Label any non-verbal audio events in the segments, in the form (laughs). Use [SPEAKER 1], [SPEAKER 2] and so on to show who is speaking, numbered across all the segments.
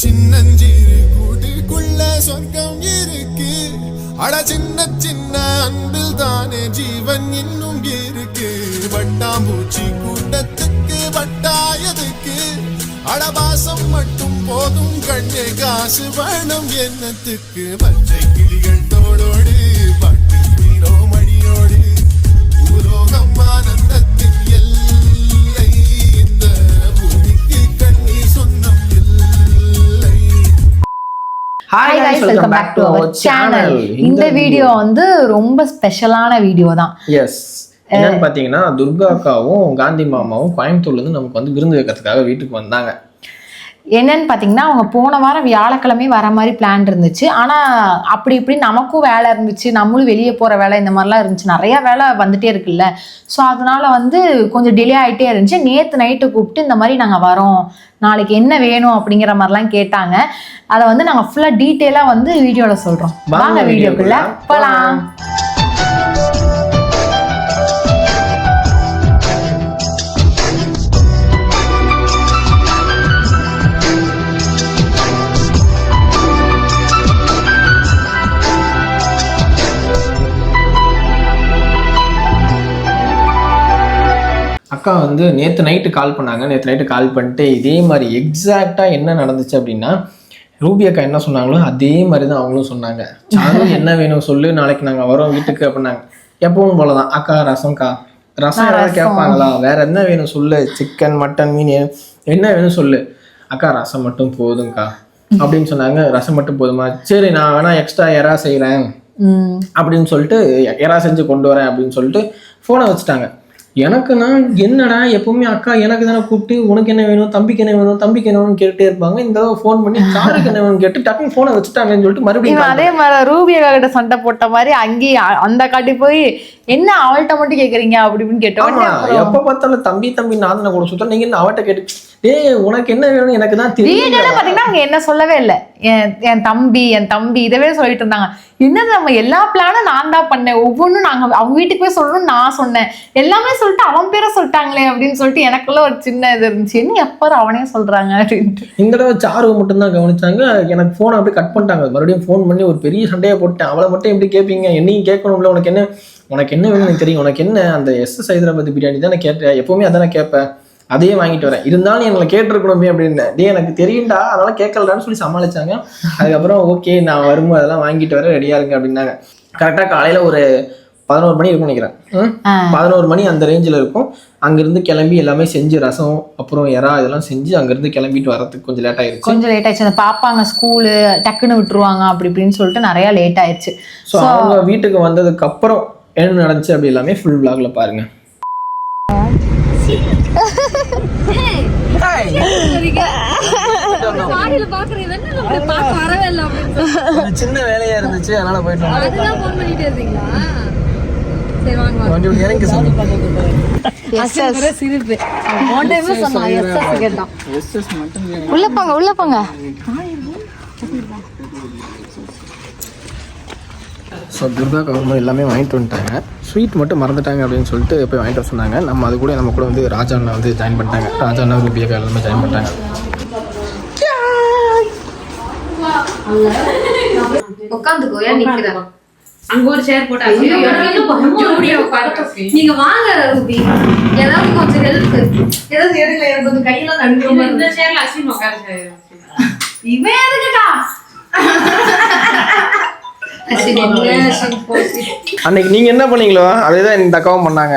[SPEAKER 1] சின்னஞ்சிறு கூட்டுக்குள்ள சொர்க்கம் இருக்கு. அட சின்ன சின்ன அன்பில் தானே ஜீவன் இன்னும் இருக்கு. வட்டாம்பூச்சி கூட்டத்துக்கு வட்டாயதுக்கு அடபாசம் மட்டும் போதும் கண்ணே காசு வேணும் என்னத்துக்கு பச்சை கிளிகள் தோளோடு பட்டு
[SPEAKER 2] hi guys welcome back to our channel இந்த வீடியோ வந்து ரொம்ப ஸ்பெஷலான வீடியோ தான்.
[SPEAKER 3] எஸ் என்னன்னு பாத்தீங்கன்னா துர்கா அக்காவும் காந்தி மாமாவும் கோயம்புத்தூர்ல இருந்து நமக்கு வந்து விருந்து வைக்கிறதுக்காக வீட்டுக்கு வந்தாங்க.
[SPEAKER 2] என்னன்னு பார்த்தீங்கன்னா அவங்க போன வாரம் வியாழக்கிழமை வர மாதிரி பிளான் இருந்துச்சு. ஆனால் அப்படி இப்படி நமக்கும் வேலை இருந்துச்சு. நம்மளும் வெளியே போகிற வேலை இந்த மாதிரிலாம் இருந்துச்சு. நிறைய வேலை வந்துட்டே இருக்குல்ல. ஸோ அதனால வந்து கொஞ்சம் டிலே ஆகிட்டே இருந்துச்சு. நேற்று நைட்டு கூப்பிட்டு இந்த மாதிரி நாங்கள் வரோம். நாளைக்கு என்ன வேணும் அப்படிங்கிற மாதிரிலாம் கேட்டாங்க. அதை வந்து நாங்கள் ஃபுல்லாக டீட்டெயிலாக வந்து வீடியோவில் சொல்கிறோம்
[SPEAKER 3] வாங்க
[SPEAKER 2] வீடியோக்குள்ள போகலாம்
[SPEAKER 3] அக்கா வந்து நேற்று நைட்டு கால் பண்ணாங்க. நேற்று நைட்டு கால் பண்ணிட்டு இதே மாதிரி எக்ஸாக்டாக என்ன நடந்துச்சு அப்படின்னா ரூபி அக்கா என்ன சொன்னாங்களோ அதே மாதிரி தான் அவங்களும் சொன்னாங்க. சாரு என்ன வேணும் சொல்லு நாளைக்கு நாங்கள் வரோம் வீட்டுக்கு அப்படின்னாங்க. எப்பவும் போல தான் அக்கா ரசம்க்கா. ரசம் யாராவது கேட்பாங்களா? வேற என்ன வேணும் சொல்லு? சிக்கன் மட்டன் மீன் என்ன வேணும் சொல்லு? அக்கா ரசம் மட்டும் போதும்க்கா. அப்படின்னு சொன்னாங்க. ரசம் மட்டும் போதுமா? சரி நான் வேணா எக்ஸ்ட்ரா எறா செய்கிறேன் அப்படின்னு சொல்லிட்டு எறா செஞ்சு கொண்டு வரேன் அப்படின்னு சொல்லிட்டு ஃபோனை வச்சுட்டாங்க. எனக்கு நான் என்னடா எப்பவுமே அக்கா எனக்கு தானே கூப்பிட்டு உனக்கு என்ன வேணும் தம்பிக்கு என்ன வேணும் தம்பிக்கு என்ன வேணும்னு கேட்டுட்டே இருப்பாங்க. இந்த தடவை ஃபோன் பண்ணி சாருக்கு என்ன வேணும்னு கேட்டு டக்குன்னு ஃபோனை வச்சுட்டாங்கன்னு சொல்லிட்டு மறுபடியும்
[SPEAKER 2] அதே மாதிரி ரூபியா கிட்ட சண்டை போட்ட மாதிரி அங்கேயும் அ- அந்த காட்டி போய் என்ன அவள்கிட்ட மட்டும் கேக்குறீங்க? அப்படி இப்படின்னு கேட்ட
[SPEAKER 3] ஆமா
[SPEAKER 2] உடனே அப்புறம்
[SPEAKER 3] எப்ப பார்த்தாலும் தம்பி தம்பி நான் கூட சுத்தம் நீங்க என்ன அவட்ட கேட்டு டேய் உனக்கு என்ன வேணும் எனக்கு தான் தெரியும்
[SPEAKER 2] பாத்தீங்கன்னா அவங்க என்ன சொல்லவே இல்லை. என் தம்பி என் தம்பி இதவே சொல்லிட்டு இருந்தாங்க. என்னது நம்ம எல்லா பிளானும் நான் தான் பண்ணேன். ஒவ்வொன்றும் நாங்க அவங்க வீட்டுக்கு போய் சொல்லணும்னு நான் சொன்னேன். எல்லாமே சொல்லிட்டு அவன் பேரை சொல்லிட்டாங்களே அப்படின்னு சொல்லிட்டு எனக்குள்ள ஒரு சின்ன இது இருந்துச்சு. என்ன எப்போ அவனே சொல்றாங்க அப்படின்ட்டு.
[SPEAKER 3] இந்த தடவை சாரு மட்டும்தான் கவனிச்சாங்க. எனக்கு ஃபோனை அப்படியே கட் பண்ணிட்டாங்க. மறுபடியும் ஃபோன் பண்ணி ஒரு பெரிய சண்டையை போட்டேன். அவளை மட்டும் எப்படி கேட்பீங்க என்னையும் கேட்கணும்ல உனக்கு என்ன? உனக்கு என்ன வேணும் எனக்கு தெரியும். உனக்கு என்ன? அந்த எஸ்எஸ் ஹைதராபாத் பிரியாணி தானே கேட்டேன். எப்பவுமே அதானே கேட்பேன். அதையே வாங்கிட்டு வரேன். இருந்தாலும் எங்களை கேட்டிருக்கணுமே அப்படின்னு. டேய் எனக்கு தெரியும்டா. அதனால கேட்கலடான்னு சொல்லி சமாளிச்சாங்க. அதுக்கப்புறம் ஓகே நான் வரும்போது அதெல்லாம் வாங்கிட்டு வர ரெடியா இருங்க அப்படின்னாங்க. கரெக்டாக காலையில ஒரு பதினோரு மணி இருக்கும்னு நினைக்கிறேன். பதினோரு மணி அந்த ரேஞ்சில் இருக்கும். அங்கிருந்து கிளம்பி எல்லாமே செஞ்சு ரசம் அப்புறம் எறா இதெல்லாம் செஞ்சு அங்கிருந்து கிளம்பிட்டு வரதுக்கு கொஞ்சம் லேட் ஆயிருச்சு.
[SPEAKER 2] கொஞ்சம் லேட் ஆயிடுச்சு. அந்த பாப்பாங்க ஸ்கூலு டக்குன்னு விட்டுருவாங்க அப்படி இப்படின்னு சொல்லிட்டு நிறைய லேட் ஆயிடுச்சு
[SPEAKER 3] ஸோ அவங்க வீட்டுக்கு வந்ததுக்கு அப்புறம் என்ன நடந்துச்சு அப்படி எல்லாமே ஃபுல் vlogல பாருங்க (laughs)
[SPEAKER 4] மாடியில பாக்குறேன் என்ன நம்மள பார்க்க வரவே இல்லை அப்படின்னு சொல்லி.
[SPEAKER 3] சின்ன வேலையா இருந்துச்சு அதனால போயிட்டோம்
[SPEAKER 4] அதுதான் போன் பண்ணிட்டே இருந்தீங்களா சரி வாங்க வாங்க
[SPEAKER 3] வண்டி விட்டு இறங்கி சொல்லு
[SPEAKER 4] சிரிப்பு போன் டைம் சொன்னான் எஸ்எஸ் கேட்டான்
[SPEAKER 2] உள்ள போங்க உள்ள போங்க
[SPEAKER 3] ஸோ துர்கா கவர்மெண்ட் எல்லாமே வாங்கிட்டு வந்துட்டாங்க. ஸ்வீட் மட்டும் மறந்துட்டாங்க அப்படின்னு சொல்லிட்டு போய் வாங்கிட்டு வர சொன்னாங்க. நம்ம அது கூட நம்ம கூட வந்து ராஜா அண்ணா வந்து ஜாயின் பண்ணிட்டாங்க. ராஜா அண்ணா ரூபியா எல்லாமே ஜாயின் பண்ணிட்டாங்க.
[SPEAKER 4] உட்காந்துக்கோ அங்க ஒரு சேர் போட்டா நீங்க வாங்க ரூபி. ஏதாவது கொஞ்சம் ஹெல்ப் ஏதாவது எடுக்கல எனக்கு கொஞ்சம் கையெல்லாம் நடுங்க இந்த சேர்ல அசின் உட்காரு இவன் எதுக்குடா
[SPEAKER 3] அன்னைக்கு நீங்க என்ன பண்ணீங்களோ அதே தான் இந்த அக்காவும் பண்ணாங்க.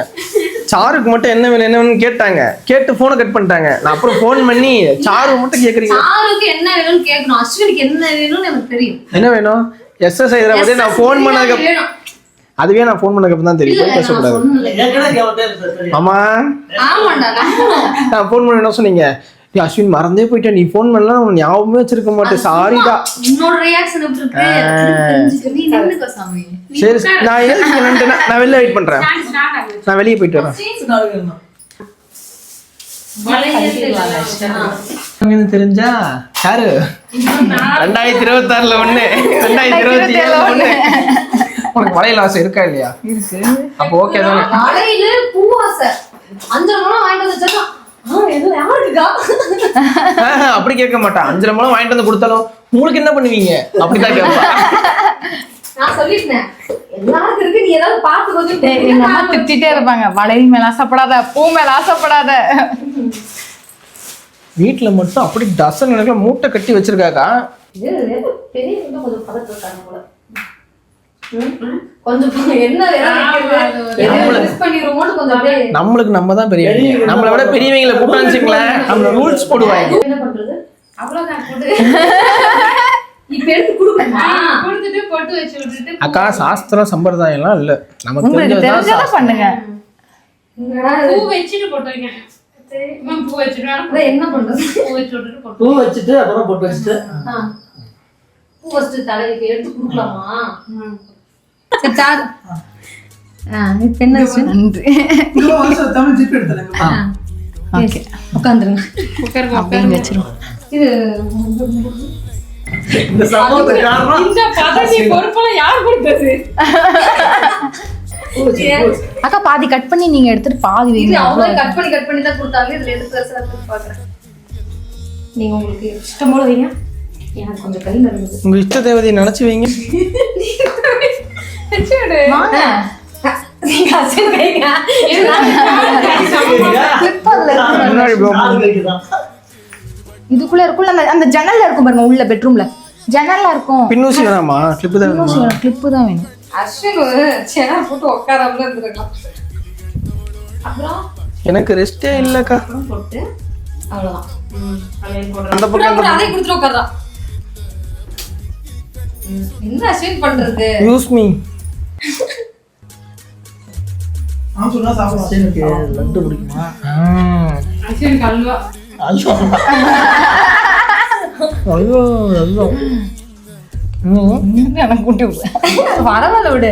[SPEAKER 3] சாருக்கு மட்டும் என்ன வேணும் என்ன வேணும்னு கேட்டாங்க. கேட்டு ஃபோனை கட் பண்ணிட்டாங்க. நான் அப்புறம் ஃபோன் பண்ணி சாரு மட்டும் கேட்குறீங்க
[SPEAKER 4] சாருக்கு என்ன வேணும்னு கேட்கணும் அஸ்வினுக்கு என்ன வேணும்னு எனக்கு தெரியும்.
[SPEAKER 3] என்ன வேணும்? எஸ்எஸ் ஹைதராபாத்தே நான் ஃபோன் பண்ணதுக்கு. அதுவே நான் ஃபோன் பண்ணதுக்கு தான் தெரியும். பேசக்கூடாது. ஆமா.
[SPEAKER 4] ஆமாண்டா. நான்
[SPEAKER 3] நான் ஃபோன் பண்ண என்ன சொன்னீங்க. "டேய் அஸ்வின் மறந்தே போயிட்டேன் நீ ஃபோன் பண்ணலாம் உனக்கு ஞாபகமே வச்சிருக்க மாட்டேன். சாரிடா
[SPEAKER 4] உன்னோட ரியாக்ஷன் இருக்கு
[SPEAKER 3] சரி நான் எழுதிக்கிறேன்ட்டு நான் நான் வெளில வெயிட் பண்றேன். நான் வெளியே போயிட்டு வரேன். எனக்கு தெரிஞ்சா யாரு? ரெண்டாயிரத்தி இருபத்தி ஆறுல ஒண்ணு. ரெண்டாயிரத்தி இருபத்தி ஏழுல ஒண்ணு. உனக்கு வளையல் ஆசை இருக்கா இல்லையா? அப்போ ஓகே தானே.
[SPEAKER 4] வளையலு பூவாசை அஞ்சு வாங்கிட்டு
[SPEAKER 3] அப்படி கேட்க மாட்டான். அஞ்சரை மூலம் வாங்கிட்டு வந்து கொடுத்தாலும் உங்களுக்கு என்ன பண்ணுவீங்க? அப்படிதான் கேட்பா
[SPEAKER 4] நான் சொல்லிட்டேன். எல்லாருக்கும் இருக்கு நீ ஏதாவது பார்த்து கொஞ்சம்
[SPEAKER 2] டேய், எங்க அம்மா திட்டிட்டே இருப்பாங்க. வளையல் மேல ஆசைப்படாத பூ மேல ஆசைப்படாத.
[SPEAKER 3] வீட்டுல மட்டும் அப்படி டசன் கணக்குல மூட்டை கட்டி வச்சிருக்காக்கா?
[SPEAKER 4] பெரிய கொஞ்சம் பதட்டு
[SPEAKER 3] நம்மளுக்கு நம்ம தான் பெரியவங்க நம்மளை விட பெரியவங்களை கூப்பிட்டு வச்சுங்களேன் நம்மள ரூல்ஸ் போடுவாங்க.
[SPEAKER 4] என்ன பண்றது?
[SPEAKER 5] அவ்வளவுதான் போட்டு
[SPEAKER 4] இப்ப எடுத்து கொடுக்கணுமா
[SPEAKER 5] கொடுத்துட்டு பொட்டு வச்சு விட்டுட்டு
[SPEAKER 3] அக்கா சாஸ்திரம் சம்பிரதாயம் எல்லாம் இல்ல. நமக்கு
[SPEAKER 2] தெரிஞ்சதை. பண்ணுங்க?
[SPEAKER 5] வச்சுட்டு வச்சுட்டு
[SPEAKER 4] என்ன பண்றது?
[SPEAKER 5] பூ
[SPEAKER 6] வச்சுட்டு அப்புறம் பொட்டு வச்சுட்டு.
[SPEAKER 4] பூ ஃபர்ஸ்ட் தலைக்கு எடுத்து கொடுக்கலாமா? என்ன?
[SPEAKER 2] நன்றி ஓகே.
[SPEAKER 4] உட்காந்துருங்க.
[SPEAKER 5] உட்காருங்க,
[SPEAKER 2] வச்சிருவோம்.
[SPEAKER 4] இது
[SPEAKER 6] இந்த.
[SPEAKER 2] அக்கா பாதி கட் பண்ணி நீங்க எடுத்துட்டு பாதி வைங்க.
[SPEAKER 4] அவங்களே கட் பண்ணி கட் பண்ணி தான் கொடுத்தாங்க. இதுல எடுத்து பாக்குறேன் நீங்க உங்களுக்கு இஷ்டம் போல வைங்க. எனக்கு கொஞ்சம் கை நடந்தது
[SPEAKER 3] உங்க இஷ்ட தேவதையை நினைச்சு வைங்க. (laughs)
[SPEAKER 2] இதுக்குள்ள இருக்குள்ள அந்த ஜன்னல்ல இருக்கும் பாருங்க உள்ள பெட்ரூம்ல. ஜன்னல்ல இருக்கும்.
[SPEAKER 3] பின்னூசி வேணாமா? கிளிப்பு தான் வேணுமா?
[SPEAKER 2] கிளிப்பு தான் வேணும்.
[SPEAKER 4] அஸ்வின் சேர் போட்டு உட்காராமல இருந்திருக்கலாம். அப்புறம்?
[SPEAKER 3] எனக்கு ரெஸ்டே இல்லக்கா.
[SPEAKER 4] போட்டு அவ்வளவுதான்.
[SPEAKER 3] அந்த பக்கம்
[SPEAKER 4] அதை கொடுத்துட்டு உட்கார்றான் ம், என்ன அஸ்வின் பண்றது?
[SPEAKER 3] யூஸ் மீ
[SPEAKER 6] நான் சொன்னா சாப்பிடுவேன் எனக்கு லட்டு பிடிக்குமா?
[SPEAKER 5] அஸ்வினுக்கு அல்வா.
[SPEAKER 6] ஐயோ
[SPEAKER 3] ஐயோ.
[SPEAKER 2] எனக்கு கூட்டி விடு.
[SPEAKER 4] பரவாயில்ல விடு.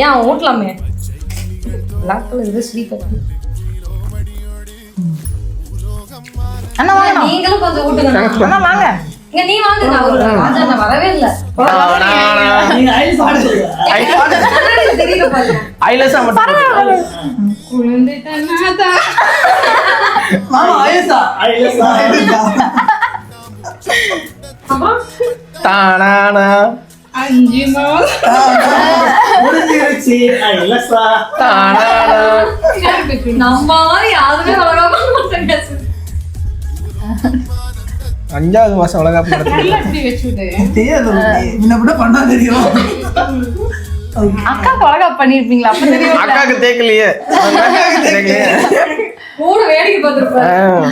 [SPEAKER 4] ஏன் அவன் ஊட்டலாமே? பிளாக் கலர் இது ஸ்வீட்
[SPEAKER 2] அண்ணா வாங்க
[SPEAKER 4] நீங்களும் கொஞ்சம் ஊட்டுங்க.
[SPEAKER 2] அண்ணா வாங்க.
[SPEAKER 4] இங்க நீ வாங்க நான் ஒரு ராஜா நான் வரவே இல்ல.
[SPEAKER 6] நீங்க ஐஸ் ஆடுறீங்க
[SPEAKER 4] கண்ணாடியில தெரியல பாருங்க
[SPEAKER 3] ஐலஸா மட்டும்
[SPEAKER 5] குழந்தை
[SPEAKER 6] மாமா ஐஸா ஐஸா
[SPEAKER 4] அப்புறம்
[SPEAKER 3] தானானா.
[SPEAKER 5] அஞ்சு மாதம்.
[SPEAKER 6] முடிஞ்சிருச்சு. ஐலஸா.
[SPEAKER 3] தானானா.
[SPEAKER 4] நம்ம யாருமே
[SPEAKER 6] கூட பண்ணா தெரியும்.
[SPEAKER 2] அக்கா கொலகா பண்ணிருப்பீங்களா? அப்ப தெரியும்
[SPEAKER 3] அக்காக்கு தேக்கலையே.
[SPEAKER 4] கூட வேடிக்கை பார்த்துருப்பாரு.
[SPEAKER 3] ஆ.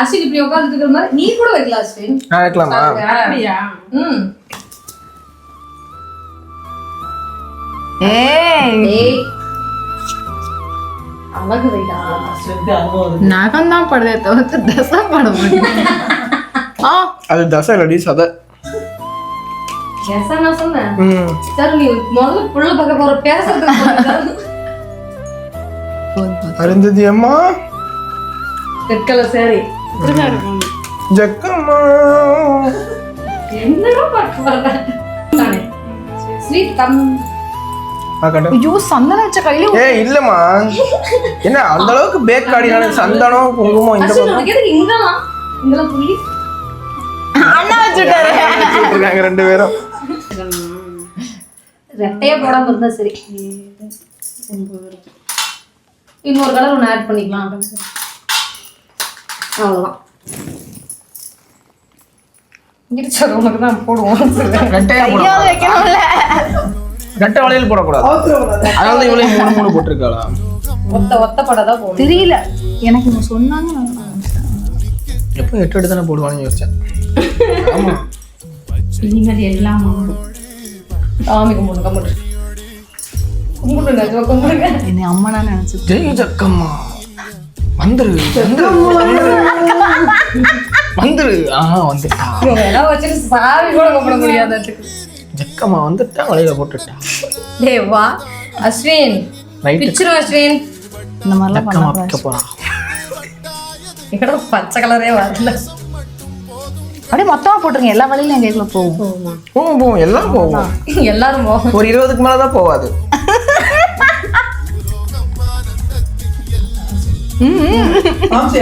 [SPEAKER 4] அஸ்வின் இப்படி உட்காந்துட்டு இருக்கிற மாதிரி நீ கூட வைக்கலாம் அஸ்வின்.
[SPEAKER 3] ஆ, வைக்கலாமா?
[SPEAKER 5] அப்படியா?
[SPEAKER 4] ம்.
[SPEAKER 2] ஏய்.
[SPEAKER 4] அழகு வைடா.
[SPEAKER 2] நகம் தான் படுதே தவிர்த்து தசை பட
[SPEAKER 3] அது தசை இல்லடி சதை
[SPEAKER 4] நான் சொன்னேன். சார் நீ முதல்ல புள்ள பார்க்க போற பேசுறதுக்கு
[SPEAKER 3] அருந்ததி அம்மா
[SPEAKER 4] சாரி.
[SPEAKER 3] ஜக்கம்மா.
[SPEAKER 4] என்னடா ஸ்வீட் கம்
[SPEAKER 3] கட்டு.
[SPEAKER 2] ஐயோ சந்தனம் வச்ச கையில
[SPEAKER 3] ஏய் இல்லம்மா. என்ன அந்த அளவுக்கு பேக் ஆடினால சந்தனம் குங்குமம் இந்த பக்கம்?
[SPEAKER 4] புள்ளி.
[SPEAKER 2] அண்ணா வச்சுட்டாரு.
[SPEAKER 3] வச்சுட்டு இருக்காங்க ரெண்டு பேரும்.
[SPEAKER 4] ரெட்டையா போடாம இருந்தா சரி. இன்னொரு கலர் ஒன்று ஆட் பண்ணிக்கலாம் அவ்வளோதான் இடிச்சார் உனக்கு தான் போடுவோம்.
[SPEAKER 2] வைக்கணும்ல.
[SPEAKER 3] ரெட்டை வளையல் போடக்கூடாது. அதனால மூணு மூணு போட்டிருக்காளா?
[SPEAKER 4] ஒத்த ஒத்த படம் தான்
[SPEAKER 2] தெரியல. எனக்கு சொன்னாங்க நான்
[SPEAKER 3] எப்போ எட்டு எட்டு தானே போடுவான்னு யோசிச்சேன்.
[SPEAKER 5] இனிமேல் எல்லாம்
[SPEAKER 4] சாமி கும்பிடு கும்பிடு கும்பிடு நிஜமா கும்பிடுங்க.
[SPEAKER 2] என்னை அம்மா நான்
[SPEAKER 3] ஜெய் ஜக்கம்மா. வந்துரு வந்துரு வந்துரு. ஆ வந்துட்டா.
[SPEAKER 4] எல்லாம் வச்சுட்டு சாமி கூட கும்பிட முடியாததுக்கு
[SPEAKER 3] ஜக்கம்மா வந்துட்டா வளையல போட்டுட்டா.
[SPEAKER 4] டேய் வா. அஸ்வின் பிச்சிரும் அஸ்வின்.
[SPEAKER 2] இந்த மாதிரிலாம் பண்ண
[SPEAKER 3] பிக்க போறா.
[SPEAKER 4] எங்கடா பச்சை கலரே வரல.
[SPEAKER 2] அப்படியே மொத்தமா போட்டுருங்க. எல்லா வழியிலும் என் கைக்குள்ள போகும்.
[SPEAKER 3] போவோம் போவோம் எல்லாம் போவோம்
[SPEAKER 4] எல்லாரும் போ
[SPEAKER 3] ஒரு இருபதுக்கு மேல தான் போவாது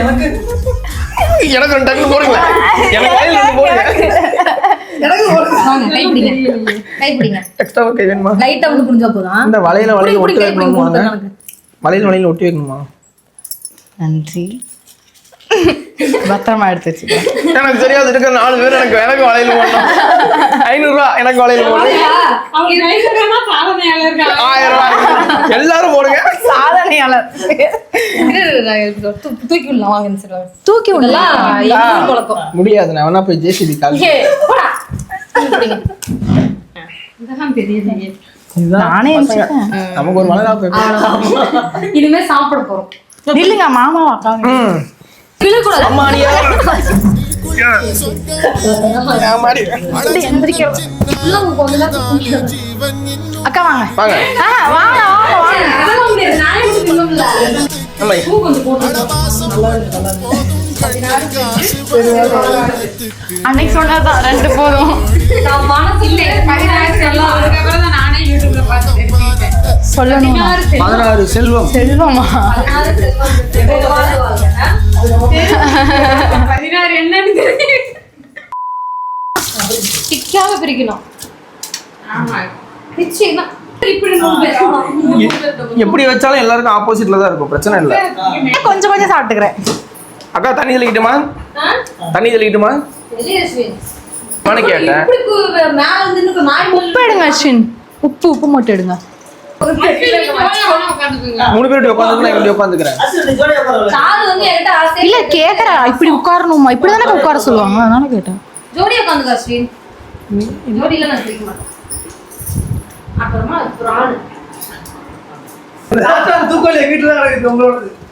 [SPEAKER 6] எனக்கு
[SPEAKER 3] எனக்கு ரெண்டு டக்கு போடுங்க. எனக்கு ரெண்டு போடுங்க.
[SPEAKER 6] எனக்கு
[SPEAKER 4] பிடிங்க.
[SPEAKER 3] எக்ஸ்ட்ரா கை வேணுமா?
[SPEAKER 4] லைட்டா ஒண்ணு புரிஞ்சா போதும்
[SPEAKER 3] இந்த ஒட்டி வைக்கணுமா. வலையில வலையில ஒட்டி வைக்கணுமா?
[SPEAKER 2] நன்றி. பத்திரமா எடுத்து
[SPEAKER 3] எனக்கு தெரியாது இருக்க நாலு பேர் எனக்கு எனக்கு வலையில போடணும். ஐநூறுரூவா எனக்கு வலையில போடணும் ஆயிரம் ரூபாய் எல்லாரும் போடுங்க.
[SPEAKER 2] சாதனையாளர்.
[SPEAKER 4] தூக்கி விடலாம். வாங்க இந்த side வாங்க.
[SPEAKER 2] தூக்கி விடலாம்.
[SPEAKER 3] முடியாது நான் வேணா போய் ஜேசிபி கால்.
[SPEAKER 5] இதெல்லாம்
[SPEAKER 2] நானே இருந்துச்சேன்
[SPEAKER 3] நமக்கு ஒரு
[SPEAKER 4] அவ்வளவுதான். இனிமே சாப்பிட போறோம்.
[SPEAKER 2] இல்லைங்க மாமா அக்காங்க
[SPEAKER 4] விழுக்கூடாது.
[SPEAKER 3] அம்மாடியா
[SPEAKER 2] அக்கா வாங்க.
[SPEAKER 3] வாங்க.
[SPEAKER 2] வாங்க அன்னைக்கு சொன்னதுதான் ரெண்டு போதும்
[SPEAKER 4] நான் மனசு இல்லை. பதினாறு செல்லம்.
[SPEAKER 5] அதுக்கப்புறம் தான் நானே யூடியூப்ல பார்த்து தெரிஞ்சுக்கிட்டேன்
[SPEAKER 2] சொல்லணும்?
[SPEAKER 4] பதினாறு
[SPEAKER 3] செல்வம்.
[SPEAKER 2] செல்வமா.
[SPEAKER 4] பதினாறு
[SPEAKER 5] என்னன்னு
[SPEAKER 4] பிரிக்கணும்.
[SPEAKER 3] எப்படி வச்சாலும் எல்லாருக்கும் ஆப்போசிட்ல தான் இருக்கும். பிரச்சனை இல்லை.
[SPEAKER 2] கொஞ்சம் கொஞ்சம் சாப்பிட்டுக்கிறேன்.
[SPEAKER 3] அக்கா தண்ணி தெளிக்கிட்டுமா? தண்ணி தெளிக்கிட்டுமா? கேட்டேன்.
[SPEAKER 2] உப்பு எடுங்க அஸ்வின் உப்பு உப்பு மட்டும் எடுங்க.
[SPEAKER 3] மூணு பேர் உட்காந்துக்கலாம் நான் இப்படி உட்காந்துக்கிறேன்.
[SPEAKER 2] இல்ல இப்படி உட்காரணுமா? இப்படி தானே உட்கார சொல்லுவாங்க. அதனால கேட்டேன்.
[SPEAKER 4] உட்காந்துக்க நான் மாட்டேன். அப்புறமா
[SPEAKER 6] தூக்கல் வீட்டுல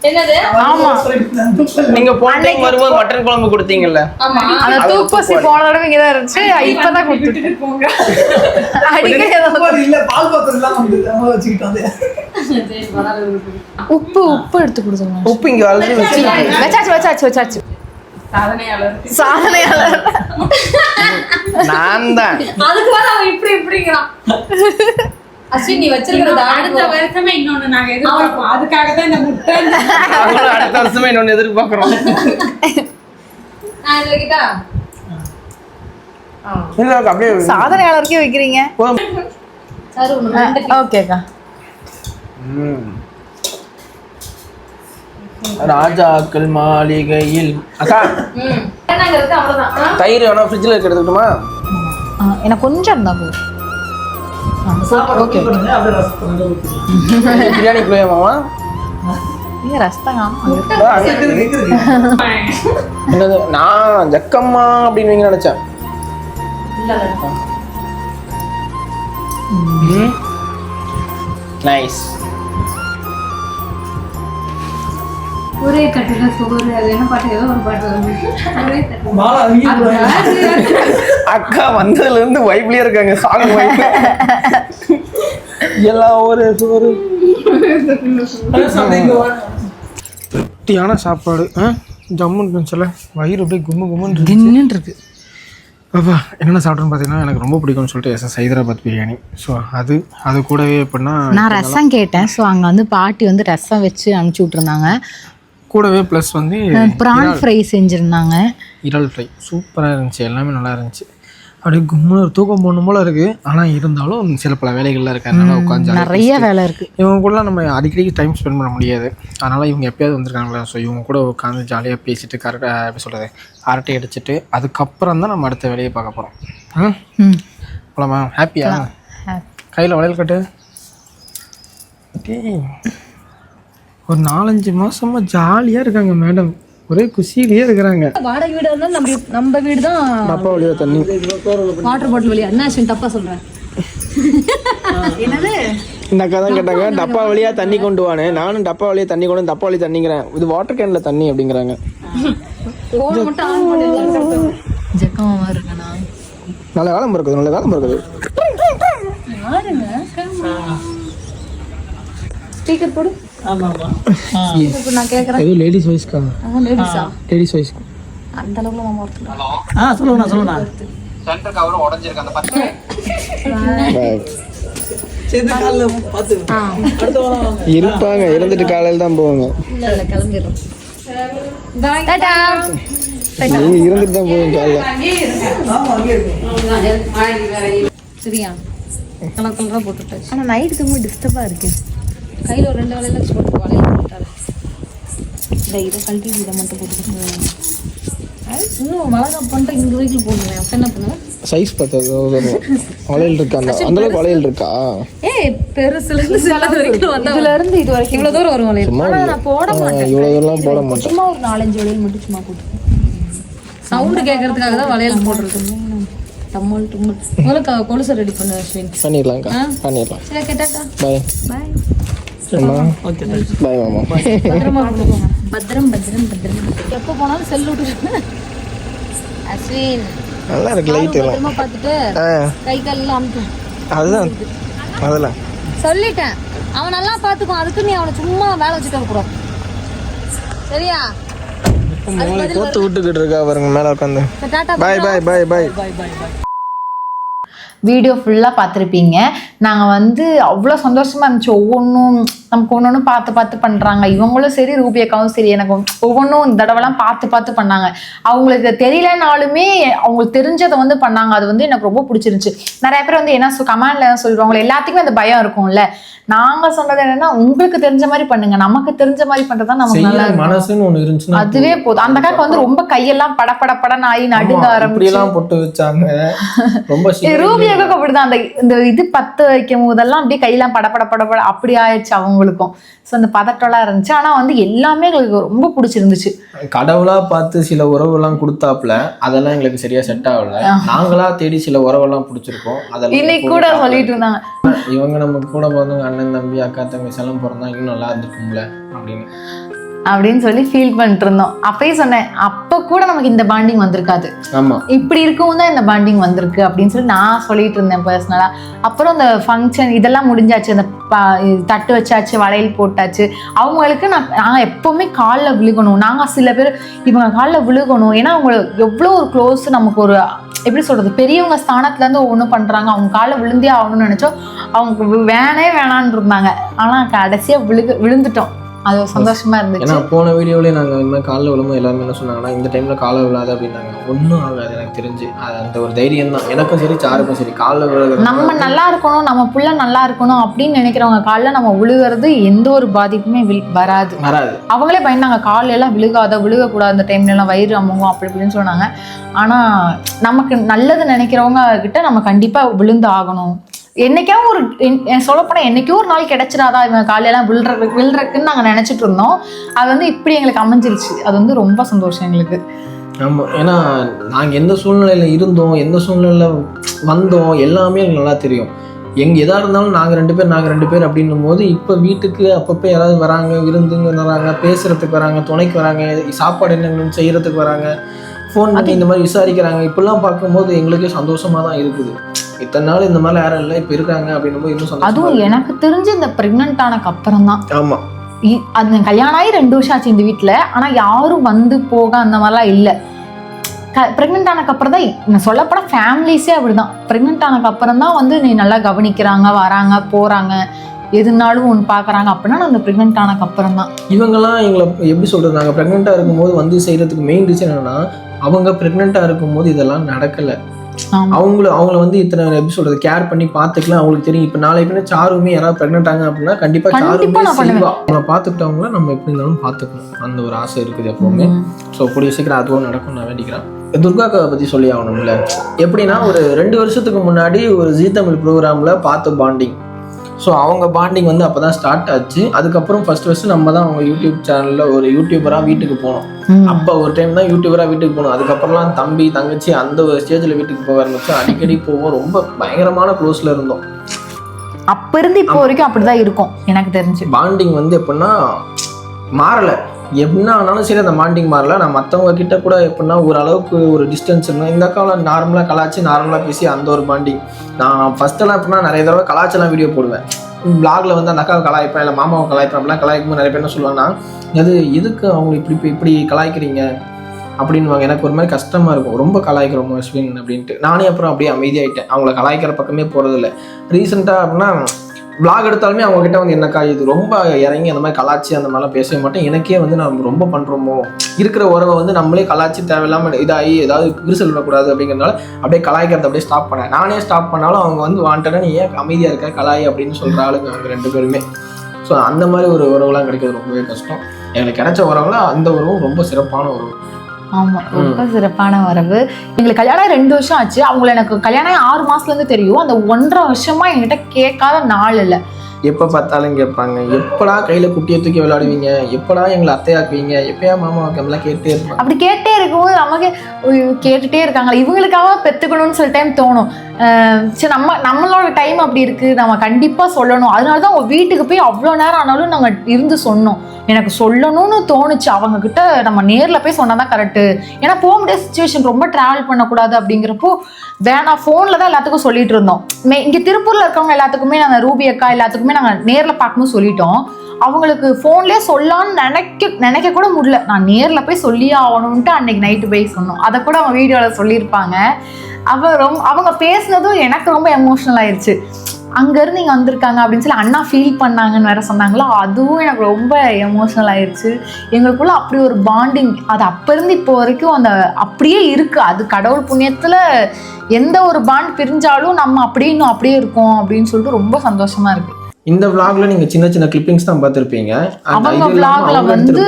[SPEAKER 4] என்னது?
[SPEAKER 2] ஆமா.
[SPEAKER 3] நீங்க போன டைம் வரும்போது மட்டன் குழம்பு கொடுத்தீங்கல்ல?
[SPEAKER 4] ஆமா.
[SPEAKER 2] அந்த தூப்பசி போன தடவை இங்கதான் இருந்துச்சு. இப்பதான் கொடுத்துட்டு
[SPEAKER 5] போங்க.
[SPEAKER 2] அடிக்கடி
[SPEAKER 6] இல்ல (laughs) பால் பாத்திரம் எல்லாம்.
[SPEAKER 2] உப்பு உப்பு எடுத்து கொடுத்துருங்க.
[SPEAKER 3] உப்பு இங்க ஆல்ரெடி வச்சு
[SPEAKER 2] வச்சாச்சு வச்சாச்சு வச்சாச்சு.
[SPEAKER 5] சாதனையாளர்.
[SPEAKER 2] சாதனையாளர்.
[SPEAKER 3] நான் தான்.
[SPEAKER 4] அதுக்கு அவன் இப்படி இப்படிங்கிறான். (laughs) அஸ்வின் நீ வச்சிருக்கிறது
[SPEAKER 5] அடுத்த வருஷமே இன்னொன்னு நாங்க எதிர்பார்ப்போம். அதுக்காக தான் இந்த முட்டை.
[SPEAKER 3] அடுத்த வருஷமே இன்னொன்னு எதிர்பார்க்கிறோம்.
[SPEAKER 2] சாதனையாளருக்கே வைக்கிறீங்க. ஓகேக்கா.
[SPEAKER 3] ராஜாக்கள் மாளிகையில். அக்கா? தயிர் வேணா ஃப்ரிட்ஜில் எடுத்துக்கிட்டுமா
[SPEAKER 2] எனக்கு கொஞ்சம் இருந்தா போதும்.
[SPEAKER 3] பிரியாணி குழையமாமா. என்னது நான் ஜக்கம்மா அப்படின்னு நினைச்சேன். நைஸ்
[SPEAKER 5] ஒரே கட்டில சோறு அது என்ன பாட்டு? ஏதோ ஒரு பாட்டு
[SPEAKER 6] போடுவாங்க.
[SPEAKER 3] அக்கா வந்ததுல இருந்து வைப்லயே இருக்காங்க சாங் வைப் எல்லாம் ஒரு சோறு. திருப்தியான சாப்பாடு ஆ? ஜம்முன்னு இருந்துச்சுல வயிறு அப்படியே கும்மு கும்முன்னு.
[SPEAKER 2] தின்னு இருக்கு.
[SPEAKER 3] அப்பா என்னென்ன சாப்பிட்றேன்னு பார்த்தீங்கன்னா எனக்கு ரொம்ப பிடிக்கும்னு சொல்லிட்டு எஸ்எஸ் ஹைதராபாத் பிரியாணி. ஸோ அது அது கூடவே எப்படின்னா
[SPEAKER 2] நான் ரசம் கேட்டேன். ஸோ அங்கே வந்து பாட்டி வந்து ரசம் வச்சு அனுப்பிச்சி விட்ருந்தாங்க
[SPEAKER 3] கூடவே ப்ளஸ் வந்து
[SPEAKER 2] ப்ரான் ஃப்ரை செஞ்சுருந்தாங்க.
[SPEAKER 3] இறால் ஃப்ரை சூப்பராக இருந்துச்சு. எல்லாமே நல்லா இருந்துச்சு. அப்படியே கும்முன்னு ஒரு தூக்கம் போடணும் போல இருக்குது ஆனால் இருந்தாலும் சில பல வேலைகள்லாம் இருக்கு. அதனால உட்காந்து
[SPEAKER 2] நிறைய வேலை இருக்கு.
[SPEAKER 3] இவங்க கூட நம்ம அடிக்கடி டைம் ஸ்பெண்ட் பண்ண முடியாது. அதனால் இவங்க எப்பயாவது வந்திருக்காங்களா? ஸோ இவங்க கூட உட்காந்து ஜாலியாக பேசிட்டு கரெக்டாக எப்படி சொல்கிறது அரட்டை அடிச்சுட்டு அதுக்கப்புறம் தான் நம்ம அடுத்த வேலையை பார்க்க போகிறோம் போலாமா? ஹாப்பியா கையில் வளையல் கட்டு. ஒரு நாலஞ்சு மாசமா ஜாலியாக இருக்காங்க மேடம். ஒரே குஷியிலேயே இருக்கிறாங்க.
[SPEAKER 4] வாடகை வீடு இருந்தா நம்ம நம்ம வீடு தான்
[SPEAKER 3] அப்பா வழியா தண்ணி.
[SPEAKER 4] வாட்டர் பாட்டில் வழியா என்ன அஸ்வின் தப்பா சொல்றேன். என்னது?
[SPEAKER 3] இந்த அக்கா தான் கேட்டாங்க டப்பா வழியா தண்ணி கொண்டு வானே. நானும் டப்பா வழியா தண்ணி கொண்டு வந்து டப்பா வழியா தண்ணிங்கிறேன் இது வாட்டர் கேன்ல தண்ணி அப்படிங்கிறாங்க. நல்ல காலம் இருக்குது நல்ல காலம் இருக்குது
[SPEAKER 4] ஸ்பீக்கர் போடு. இப்போ நான் கேட்குறேன்
[SPEAKER 3] எதுவும் லேடிஸ் வாய்ஸ்க்கா
[SPEAKER 4] லேடிஸா
[SPEAKER 3] லேடிஸ் வாய்ஸ்க்கு
[SPEAKER 4] அந்த அளவுக்கு நம்ம ஒருத்தர்
[SPEAKER 6] ஆ பார்த்து அடுத்த வாரம் வாங்க.
[SPEAKER 3] இருப்பாங்க இருந்துட்டு காலையில் தான் போவாங்க.
[SPEAKER 5] இல்ல இல்ல கிளம்பிடுறோம்.
[SPEAKER 2] டாடா.
[SPEAKER 3] நீங்க இருந்துட்டு தான் போவீங்க காலைல.
[SPEAKER 5] சரியா கலர் கலரா போட்டுட்டாச்சு
[SPEAKER 2] ஆனால் நைட்டு தூங்க டிஸ்டர்பாக இருக்கு.
[SPEAKER 5] கையில ஒரு ரெண்டு வலையில வச்சு போட்டு வலையில போட்டுட்டாரு
[SPEAKER 2] இந்த இதை கழட்டி இதை மட்டும் போட்டுக்கோங்க
[SPEAKER 5] இன்னும் வளர்க்க பண்ணிட்டு வீட்டில் போடுவேன் அப்ப என்ன பண்ணுவேன்
[SPEAKER 3] சைஸ் பார்த்தது வளையல் இருக்கா? அந்த அளவுக்கு வளையல் இருக்கா?
[SPEAKER 5] ஏய் பெருசுல இருந்து சில வரைக்கும் வந்தா
[SPEAKER 2] இதுல இருந்து இது வரைக்கும்
[SPEAKER 5] இவ்வளவு தூரம் வரும் வளையல்.
[SPEAKER 3] சும்மா
[SPEAKER 2] ஆனா நான் போட மாட்டேன்.
[SPEAKER 3] இவ்வளோ இதெல்லாம் போட மாட்டேன்.
[SPEAKER 2] சும்மா ஒரு நாலஞ்சு வளையல் மட்டும் சும்மா போட்டு
[SPEAKER 5] சவுண்ட் கேட்கறதுக்காக தான் வளையல் போடுறது. டம்மல் டும்மல் முதல்ல க- கொலுசை ரெடி பண்ணு அஸ்வின்
[SPEAKER 3] பண்ணிடலாம்க்கா பண்ணிடலாம்.
[SPEAKER 5] சரி கேட்டாக்கா
[SPEAKER 3] பாய்
[SPEAKER 5] பாய்
[SPEAKER 3] பாய் மாமா.
[SPEAKER 5] பத்திரமா பத்திரம் பத்திரம் எப்போ போனாலும் செல் விட்டு அஸ்வின்.
[SPEAKER 3] நல்லா இருக்கு லைட் எல்லாம்.
[SPEAKER 5] பார்த்துட்டு கை கால் எல்லாம் அமுத்து.
[SPEAKER 3] அதுதான். அதெல்லாம்.
[SPEAKER 5] சொல்லிட்டேன். அவன் நல்லா பார்த்துக்குவான் அதுக்கு நீ அவனை சும்மா வேலை வச்சுட்டு இருக்கக்கூடாது சரியா?
[SPEAKER 3] மூளை கோத்து விட்டுக்கிட்டு இருக்கா பாருங்க மேலே உட்காந்து.
[SPEAKER 5] சரி, டாட்டா
[SPEAKER 3] பாய் பாய் பாய் பாய்
[SPEAKER 2] வீடியோ ஃபுல்லாக பார்த்துருப்பீங்க. நாங்கள் வந்து அவ்வளோ சந்தோஷமாக இருந்துச்சு. ஒவ்வொன்றும் நமக்கு ஒன்று ஒன்று பார்த்து பார்த்து பண்ணுறாங்க இவங்களும் சரி ரூபி அக்காவும் சரி எனக்கு ஒவ்வொன்றும் இந்த தடவைலாம் பார்த்து பார்த்து பண்ணாங்க. அவங்களுக்கு தெரியலனாலுமே அவங்களுக்கு தெரிஞ்சதை வந்து பண்ணாங்க. அது வந்து எனக்கு ரொம்ப பிடிச்சிருந்துச்சு. நிறைய பேர் வந்து என்ன கமெண்ட்ல என்ன சொல்லுவாங்க எல்லாத்துக்குமே அந்த பயம் இருக்கும்ல. நாங்கள் சொன்னது என்னன்னா உங்களுக்கு தெரிஞ்ச மாதிரி பண்ணுங்க. நமக்கு தெரிஞ்ச மாதிரி பண்ணுறது தான் நமக்கு நல்லா
[SPEAKER 3] மனசுன்னு ஒண்ணு
[SPEAKER 2] அதுவே போதும். அந்த காக்கு வந்து ரொம்ப கையெல்லாம் பட பட படன்னு ஆகி நடுங்க ஆரம்பிச்சு.
[SPEAKER 3] போட்டு வச்சாங்க. ரொம்ப (laughs)
[SPEAKER 2] ரூபியாவுக்கு அப்படிதான். அந்த இந்த இது பத்து வைக்கும் போதெல்லாம் அப்படியே கையெல்லாம் பட பட பட பட அப்படி ஆயிடுச்சு. அவங்களுக்கும். ஸோ அந்த பதட்டம்லாம் இருந்துச்சு. ஆனா வந்து எல்லாமே எங்களுக்கு ரொம்ப பிடிச்சிருந்துச்சு.
[SPEAKER 3] கடவுளா பார்த்து சில உறவுலாம் கொடுத்தாப்புல அதெல்லாம் எங்களுக்கு சரியா செட் ஆகல. நாங்களா தேடி சில உறவெல்லாம் பிடிச்சிருக்கோம். அதெல்லாம்
[SPEAKER 2] இன்னைக்கு கூட சொல்லிட்டு இருந்தாங்க.
[SPEAKER 3] இவங்க நம்ம கூட பிறந்தவங்க அண்ணன் தம்பி அக்கா தங்கச்சி எல்லாம் பிறந்தா இன்னும் நல்லா இருந்துக்கும்ல அப்படின்னு.
[SPEAKER 2] அப்படின்னு சொல்லி ஃபீல் பண்ணிட்டு இருந்தோம் அப்பயே சொன்னேன் அப்ப கூட நமக்கு இந்த பாண்டிங் வந்திருக்காது. இப்படி இருக்கவும் தான் இந்த பாண்டிங் வந்திருக்கு அப்படின்னு சொல்லி நான் சொல்லிட்டு இருந்தேன் பர்சனலா அப்புறம் இந்த ஃபங்க்ஷன் இதெல்லாம் முடிஞ்சாச்சு அந்த தட்டு வச்சாச்சு வளையல் போட்டாச்சு. அவங்களுக்கு நான் நாங்கள் எப்போவுமே காலில் விழுகணும். நாங்கள் சில பேர் இவங்க காலில் விழுகணும். ஏன்னா அவங்க எவ்வளோ ஒரு க்ளோஸ் நமக்கு ஒரு எப்படி சொல்றது பெரியவங்க ஸ்தானத்துலேருந்து ஒவ்வொன்றும் பண்ணுறாங்க அவங்க காலில் விழுந்தே ஆகணும்னு நினச்சோம். அவங்க வேணே வேணான்னு இருந்தாங்க. ஆனால் கடைசியாக விழுக விழுந்துட்டோம். அது சந்தோஷமா இருந்துச்சு.
[SPEAKER 3] ஏன்னா போன வீடியோவிலே நாங்கள் இந்த மாதிரி காலில் விழும்போது எல்லாருமே என்ன சொன்னாங்கன்னா இந்த டைமில் காலை விழாது அப்படின்னாங்க. ஒன்றும் ஆகாது எனக்கு தெரிஞ்சு. அது அந்த ஒரு தைரியம் தான். எனக்கும் சரி சாருக்கும் சரி காலில் விழுகிறது
[SPEAKER 2] நம்ம நல்லா இருக்கணும் நம்ம புள்ள நல்லா இருக்கணும் அப்படின்னு நினைக்கிறவங்க காலில் நம்ம விழுகிறது எந்த ஒரு பாதிப்புமே வராது.
[SPEAKER 3] வராது.
[SPEAKER 2] அவங்களே பயந்தாங்க கால்ல எல்லாம் விழுகாத விழுகக்கூடாது அந்த டைம்ல எல்லாம் வயிறு அமுங்கும் அப்படி இப்படின்னு சொன்னாங்க. ஆனா நமக்கு நல்லது நினைக்கிறவங்க கிட்ட நம்ம கண்டிப்பா விழுந்து ஆகணும். என்னைக்கோ ஒரு சொல்லப்போனால் என்னைக்கோ ஒரு நாள் கிடைச்சிடாதா? இவங்க காலையெல்லாம் விழுற விழுறக்குன்னு நாங்கள் நினச்சிட்டு இருந்தோம். அது வந்து இப்படி எங்களுக்கு அமைஞ்சிருச்சு. அது வந்து ரொம்ப சந்தோஷம் எங்களுக்கு.
[SPEAKER 3] ஆமாம் ஏன்னா நாங்கள் எந்த சூழ்நிலையில் இருந்தோம் எந்த சூழ்நிலையில் வந்தோம் எல்லாமே எங்களுக்கு நல்லா தெரியும். எங்கே எதாக இருந்தாலும் நாங்கள் ரெண்டு பேர் நாங்கள் ரெண்டு பேர் அப்படின்னும் போது இப்போ வீட்டுக்கு அப்பப்போ யாராவது வராங்க விருந்துங்க வராங்க பேசுகிறதுக்கு வராங்க துணைக்கு வராங்க சாப்பாடு என்ன செய்கிறதுக்கு வராங்க. ஃபோன் பண்ணி இந்த மாதிரி விசாரிக்கிறாங்க. இப்படிலாம் பார்க்கும்போது எங்களுக்கே சந்தோஷமா தான் இருக்குது. இத்தனை நாள் இந்த மாதிரி யாரும் இல்லை இப்போ இருக்காங்க அப்படின்னும் போது இன்னும்
[SPEAKER 2] அதுவும் எனக்கு தெரிஞ்சு இந்த பிரெக்னென்ட் ஆனக்கு அப்புறம் தான்.
[SPEAKER 3] இருக்கு. ஆமா.
[SPEAKER 2] இ- அது கல்யாணம் ஆகி ரெண்டு வருஷம் ஆச்சு இந்த வீட்டில் ஆனால் யாரும் வந்து போக அந்த மாதிரிலாம் இல்லை. ப்ரெக்னென்ட் ஆனதுக்கப்புறம் தான் நான் சொல்லப்போனால் ஃபேமிலிஸே அப்படிதான். ப்ரெக்னென்ட் ஆனதுக்கப்புறம் தான் வந்து நீ நல்லா கவனிக்கிறாங்க வராங்க போகிறாங்க எதுனாலும் ஒன்று பார்க்குறாங்க அப்படின்னா நான் அந்த ப்ரெக்னென்ட் ஆனதுக்கப்புறம் தான்
[SPEAKER 3] இவங்கெல்லாம் எங்களை எப்படி சொல்றது? நாங்கள் ப்ரெக்னெண்ட்டாக இருக்கும்போது வந்து செய்யறதுக்கு மெயின் ரீசன் என்னன்னா அவங்க ப்ரெக்னெண்ட்டாக இருக்கும்போது இதெல்லாம் நடக்கலை. அவங்கள அவங்கள வந்து இத்தனை எப்படி சொல்றது? கேர் பண்ணி பார்த்துக்கலாம் அவங்களுக்கு தெரியும். இப்போ நாளை பின்ன சாருமே யாராவது ப்ரெக்னென்ட் ஆங்க அப்படின்னா கண்டிப்பா சாருமே. செய்வா. அவங்கள பார்த்துக்கிட்டவங்கள நம்ம எப்படி இருந்தாலும் பார்த்துக்கணும் அந்த ஒரு ஆசை இருக்குது எப்பவுமே. ஸோ கூடிய சீக்கிரம் அதுவும் நடக்கும் நான் வேண்டிக்கிறேன். துர்காக்காவை பற்றி சொல்லி ஆகணும்ல. எப்படின்னா ஒரு ரெண்டு வருஷத்துக்கு முன்னாடி ஒரு ஜீ தமிழ் ப்ரோக்ராமில் பார்த்த பாண்டிங் ஸோ அவங்க பாண்டிங் வந்து அப்போ தான் ஸ்டார்ட் ஆச்சு. அதுக்கப்புறம் ஃபர்ஸ்ட் ஃபர்ஸ்ட் நம்ம தான் அவங்க யூடியூப் சேனலில் ஒரு யூடியூபராக வீட்டுக்கு போனோம். அப்போ ஒரு டைம் தான் யூடியூபராக வீட்டுக்கு போனோம். அதுக்கப்புறம்லாம் தம்பி தங்கச்சி அந்த ஒரு ஸ்டேஜில் வீட்டுக்கு போக ஆரம்பிச்சோம் அடிக்கடி போவோம். ரொம்ப பயங்கரமான க்ளோஸில் இருந்தோம்.
[SPEAKER 2] அப்ப இருந்து இப்போ வரைக்கும் அப்படிதான் இருக்கும் எனக்கு தெரிஞ்சு.
[SPEAKER 3] பாண்டிங் வந்து எப்படின்னா மாறலை. என்ன ஆனாலும் சரி அந்த மாண்டிங் மாறல. நான் மற்றவங்க கிட்ட கூட எப்படின்னா ஓரளவுக்கு ஒரு டிஸ்டன்ஸ் இருந்தால் இந்த அக்காவில் நார்மலாக கலாச்சி நார்மலாக பேசி அந்த ஒரு பாண்டிங் நான் ஃபஸ்ட்டெல்லாம் எப்படின்னா நிறைய தடவை கலாச்செல்லாம் வீடியோ போடுவேன். பிளாகில் வந்து அந்த அக்காவை கலாய்ப்பேன் இல்லை மாமாவை கலாய்ப்பேன் அப்படிலாம் கலாய்க்கும் நிறைய பேர் என்ன சொல்லுவாங்கன்னா அது எதுக்கு அவங்க இப்படி இப்படி- இப்படி கலாய்க்கிறீங்க? அப்படின்வாங்க எனக்கு ஒரு மாதிரி கஷ்டமாக இருக்கும். ரொம்ப கலாய்க்கிறோம் அஸ்வின் அப்படின்ட்டு நானே அப்புறம் அப்படியே அமைதியாகிட்டேன் அவங்கள கலாய்க்கிற பக்கமே போகிறதில்ல ரீசெண்டாக அப்படின்னா vlog எடுத்தாலுமே அவங்க கிட்ட வந்து என்னக்கா இது ரொம்ப இறங்கி அந்த மாதிரி கலாச்சி அந்த மாதிரிலாம் பேசவே மாட்டேன். எனக்கே வந்து நம்ம ரொம்ப பண்ணுறோமோ இருக்கிற உறவை வந்து நம்மளே கலாச்சி தேவையில்லாமல் இதாகி ஏதாவது விரிசல் விடக்கூடாது அப்படிங்கிறதுனால அப்படியே கலாய்க்கிறத அப்படியே ஸ்டாப் பண்ணேன். நானே ஸ்டாப் பண்ணாலும் அவங்க வந்து வாண்டடா நீ ஏன் அமைதியாக இருக்க? கலாய் அப்படின்னு சொல்கிற ஆளுங்க அவங்க ரெண்டு பேருமே. ஸோ அந்த மாதிரி ஒரு உறவுலாம் கிடைக்கிறது ரொம்பவே கஷ்டம். எனக்கு கிடைச்ச உறவுல அந்த உறவும் ரொம்ப சிறப்பான உறவு.
[SPEAKER 2] ஆமா ரொம்ப சிறப்பான வரவு. எங்களுக்கு கல்யாணம் ரெண்டு வருஷம் ஆச்சு. அவங்கள எனக்கு கல்யாணம் ஆறு மாசத்துல இருந்து தெரியும். அந்த ஒன்றரை வருஷமா என்கிட்ட கேட்காத நாள் இல்லை.
[SPEAKER 3] எப்போ பார்த்தாலும் கேட்பாங்க. எப்படா கையில குட்டியை தூக்கி விளையாடுவீங்க? எப்படா எங்களை அத்தையாக்குவீங்க? எப்பயா மாமா வைக்கலாம் கேட்டே இருப்பாங்க.
[SPEAKER 2] அப்படி கேட்டே இருக்கும்போது நமக்கு ஐயோ, கேட்டுட்டே இருக்காங்களா இவங்களுக்காக பெத்துக்கணும்னு சில டைம் தோணும். சரி நம்ம நம்மளோட டைம் அப்படி இருக்கு. நம்ம கண்டிப்பா சொல்லணும். அதனால தான் அவங்க வீட்டுக்கு போய் அவ்வளோ நேரம் ஆனாலும் நாங்க இருந்து சொன்னோம். எனக்கு சொல்லணும்னு தோணுச்சு. அவங்க கிட்ட நம்ம நேரில் போய் சொன்னால் தான் கரெக்டு ஏன்னா போக முடியாத சுச்சுவேஷன் ரொம்ப ட்ராவல் பண்ணக்கூடாது அப்படிங்கிறப்போ வேணாம் ஃபோனில் தான் எல்லாத்துக்கும் சொல்லிட்டு இருந்தோம். மே இங்கே திருப்பூரில் இருக்கவங்க எல்லாத்துக்குமே நாங்கள் ரூபி அக்கா எல்லாத்துக்குமே நாங்கள் நேரில் பார்க்கணும்னு சொல்லிட்டோம். அவங்களுக்கு ஃபோன்லேயே சொல்லலாம்னு நினைக்க நினைக்க கூட முடியல. நான் நேரில் போய் சொல்லியே ஆகணும்ன்ட்டு அன்னைக்கு நைட்டு போய் சொன்னோம். அதை கூட அவங்க வீடியோவில் சொல்லியிருப்பாங்க. அவ ரொம்ப அவங்க பேசுனதும் எனக்கு ரொம்ப எமோஷனல் ஆயிடுச்சு அங்கேருந்து இங்கே வந்திருக்காங்க அப்படின்னு சொல்லி அண்ணா ஃபீல் பண்ணாங்கன்னு வேற சொன்னாங்களா? அதுவும் எனக்கு ரொம்ப எமோஷனல் ஆயிடுச்சு எங்களுக்குள்ள அப்படி ஒரு பாண்டிங் அது அப்போ இருந்து இப்போ வரைக்கும் அந்த அப்படியே இருக்கு. அது கடவுள் புண்ணியத்தில் எந்த ஒரு பாண்ட் பிரிஞ்சாலும் நம்ம அப்படியே இன்னும் அப்படியே இருக்கோம் அப்படின்னு சொல்லிட்டு ரொம்ப சந்தோஷமா இருக்கு.
[SPEAKER 3] இந்த vlogல நீங்க சின்ன சின்ன கிளிப்பிங்ஸ் தான் பார்த்திருப்பீங்க.
[SPEAKER 2] அவங்க
[SPEAKER 3] அவங்க
[SPEAKER 2] வந்து.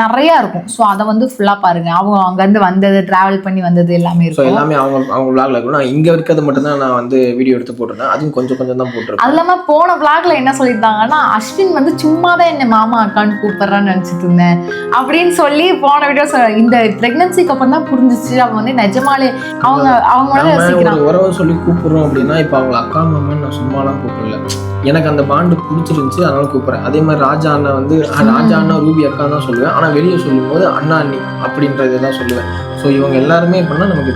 [SPEAKER 2] நிறைய இருக்கும். ஸோ அதை வந்து ஃபுல்லா பாருங்க. அவங்க அங்கேருந்து வந்தது டிராவல் பண்ணி வந்தது எல்லாமே இருக்கும்.
[SPEAKER 3] எல்லாமே அவங்க அவங்க vlogல இருக்கும். நான் இங்க இருக்கிறது மட்டும் தான் நான் வந்து வீடியோ எடுத்து போட்டிருந்தேன். அதுவும் கொஞ்சம் கொஞ்சம் தான்
[SPEAKER 2] அது
[SPEAKER 3] போட்டிருக்கேன்
[SPEAKER 2] இல்லாம போன vlogல என்ன சொல்லியிருந்தாங்கன்னா அஸ்வின் வந்து சும்மா தான் என்ன மாமா அக்கான்னு கூப்பிடுறான்னு நினைச்சிட்டு இருந்தேன். அப்படின்னு சொல்லி போன வீடியோ இந்த பிரெக்னன்சிக்கு அப்புறம் தான் புரிஞ்சிச்சு. அவங்க வந்து நிஜமாலே அவங்க அவங்க
[SPEAKER 3] உறவை சொல்லி கூப்பிடுறோம் அப்படின்னா இப்போ அவங்க அக்கா மாமன் நான் சும்மாலாம் கூப்பிடல. எனக்கு அந்த பாண்டு பிடிச்சிருந்துச்சு அதனால கூப்பிடுறேன். அதே மாதிரி ராஜா அண்ணா வந்து ராஜா அண்ணா ரூபி அக்கா தான் சொல்லுவேன். ஆனா வெளியே சொல்லும்போது அண்ணா அண்ணி அப்படின்றத தான் சொல்லுவேன். ஸோ இவங்க எல்லாருமே பண்ணா நமக்கு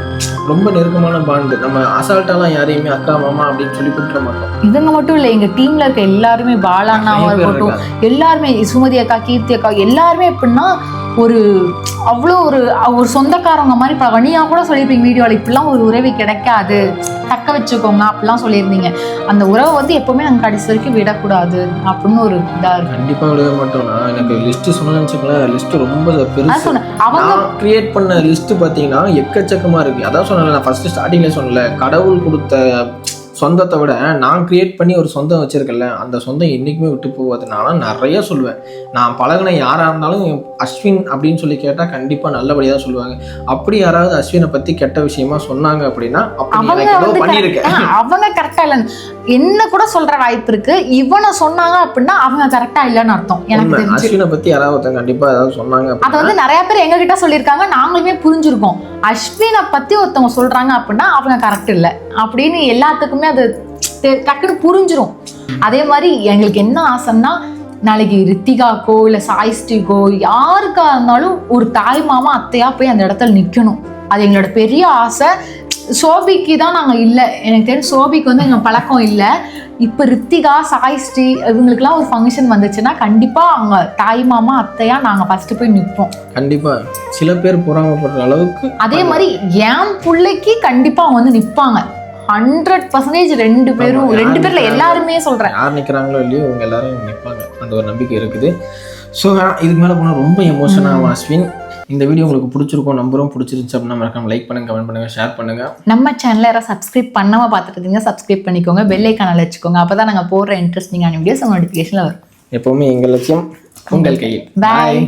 [SPEAKER 3] ரொம்ப நெருக்கமான பாண்டு நம்ம அசால்ட்டாலாம் யாரையுமே அக்கா மாமா அப்படின்னு சொல்லி கூப்பிட மாட்டோம்.
[SPEAKER 2] இவங்க மட்டும் இல்லை எங்க டீம்ல இருக்க எல்லாருமே பாலாண்ணாவா
[SPEAKER 3] நிறைய பேர்
[SPEAKER 2] இருக்கட்டும். எல்லாருமே சுமதி அக்கா கீர்த்தி அக்கா எல்லாருமே எப்படின்னா ஒரு அவ்வளோ ஒரு ஒரு சொந்தக்காரவங்க மாதிரி இப்போ வனியா கூட சொல்லியிருப்பீங்க வீடியோவில் இப்படிலாம் ஒரு உறவு கிடைக்காது. தக்க வச்சுக்கோங்க அப்படிலாம் சொல்லியிருந்தீங்க. அந்த உறவை வந்து எப்பவுமே நாங்கள் கடைசி வரைக்கும் விடக்கூடாது அப்படின்னு ஒரு இதாக இருக்கு.
[SPEAKER 3] கண்டிப்பா விடவே மாட்டோம்னா எனக்கு லிஸ்ட் சொன்னு வச்சுக்கோங்களேன் லிஸ்ட் ரொம்ப பெருசு.
[SPEAKER 2] சொன்னேன். அவங்க
[SPEAKER 3] கிரியேட் பண்ண லிஸ்ட் பார்த்தீங்கன்னா எக்கச்சக்கமா இருக்கு. அதான் சொன்னேன் நான் ஃபர்ஸ்ட் ஸ்டார்டிங்ல சொன்னல கடவுள் கொடுத்த சொந்தத்தை விட நான் கிரியேட் பண்ணி ஒரு சொந்தம் வச்சிருக்கேன்ல அந்த சொந்தம் என்னைக்குமே விட்டு நான் நிறைய சொல்லுவேன். நான் பழகின யாரா இருந்தாலும் அஸ்வின் அப்படின்னு சொல்லி கேட்டா கண்டிப்பா நல்லபடியா தான் சொல்லுவாங்க. அப்படி யாராவது அஸ்வினை பத்தி கெட்ட விஷயமா சொன்னாங்க அப்படின்னா அப்ப நீ
[SPEAKER 2] அவங்க
[SPEAKER 3] எனக்கு ஏதோ
[SPEAKER 2] வந்து
[SPEAKER 3] பண்ணியிருக்க
[SPEAKER 2] correct- ஆ, அவங்க கரெக்டா இல்ல என்ன கூட சொல்ற வாய்ப்பு இருக்கு. இவனை சொன்னாங்க அப்படின்னா அவங்க கரெக்டா இல்லைன்னு அர்த்தம். எனக்கு
[SPEAKER 3] அஸ்வினை பத்தி யாராவது ஒருத்தங்க கண்டிப்பா ஏதாவது சொன்னாங்க
[SPEAKER 2] அதை வந்து நிறைய பேர் எங்க கிட்ட சொல்லியிருக்காங்க. நாங்களுமே புரிஞ்சிருக்கோம். அஸ்வினை பத்தி ஒருத்தவங்க சொல்றாங்க அப்படின்னா அவங்க கரெக்ட் இல்லை. அப்படின்னு எல்லாத்துக்குமே அது டக்குன்னு புரிஞ்சிரும். அதே மாதிரி எங்களுக்கு என்ன ஆசைன்னா நாளைக்கு ரித்திகாக்கோ இல்லை சாய்ஸ்டிக்கோ யாருக்கா இருந்தாலும் ஒரு தாய் மாமா அத்தையா போய் அந்த இடத்துல நிற்கணும் அது எங்களோட பெரிய ஆசை. சோபிக்கு தான் நாங்கள் இல்லை. எனக்கு தெரிஞ்சு சோபிக்கு வந்து எங்கள் பழக்கம் இல்லை. இப்போ ரித்திகா சாய்ஸ்ரீ இவங்களுக்குலாம் ஒரு ஃபங்க்ஷன் வந்துச்சுன்னா கண்டிப்பாக அவங்க தாய் மாமா அத்தையா நாங்கள் ஃபஸ்ட்டு போய் நிற்போம்
[SPEAKER 3] கண்டிப்பா. சில பேர் பொறாமப்படுற அளவுக்கு
[SPEAKER 2] அதே மாதிரி என் பிள்ளைக்கு கண்டிப்பாக அவங்க வந்து நிற்பாங்க ஹண்ட்ரட் பர்சன்டேஜ் ரெண்டு பேரும் ரெண்டு பேர்ல? எல்லாருமே சொல்கிறேன்
[SPEAKER 3] யார் நிற்கிறாங்களோ இல்லையோ அவங்க எல்லாரும் நிற்பாங்க அந்த ஒரு நம்பிக்கை இருக்குது. ஸோ இதுக்கு மேலே போனால் ரொம்ப எமோஷன் ஆகும் அஸ்வின். இந்த வீடியோ உங்களுக்கு பிடிச்சிருக்கும் நம்பரும் பிடிச்சிருந்துச்சு அப்படின்னா மறக்காம லைக் பண்ணுங்க கமெண்ட் பண்ணுங்க ஷேர் பண்ணுங்க.
[SPEAKER 2] நம்ம சேனலை யாராவது சப்ஸ்கிரைப் பண்ணாமல் பார்த்துட்டு இருந்தீங்க சப்ஸ்கிரைப் பண்ணிக்கோங்க. பெல் ஐக்கானில் வச்சுக்கோங்க அப்போ தான் நாங்கள் போடுற இன்ட்ரெஸ்டிங்கான வீடியோஸ் நோட்டிஃபிகேஷனில் வரும்.
[SPEAKER 3] எப்பவுமே எங்கள் லட்சியம் உங்கள் கையில்.
[SPEAKER 2] பாய்